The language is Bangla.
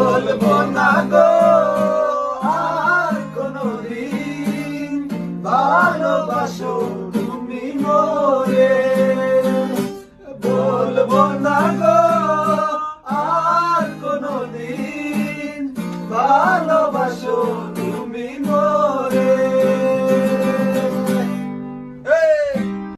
বলব না গো আর কোনদিন ভালোবাসো তুমি মোরে। বলব না গো আর কোনদিন ভালো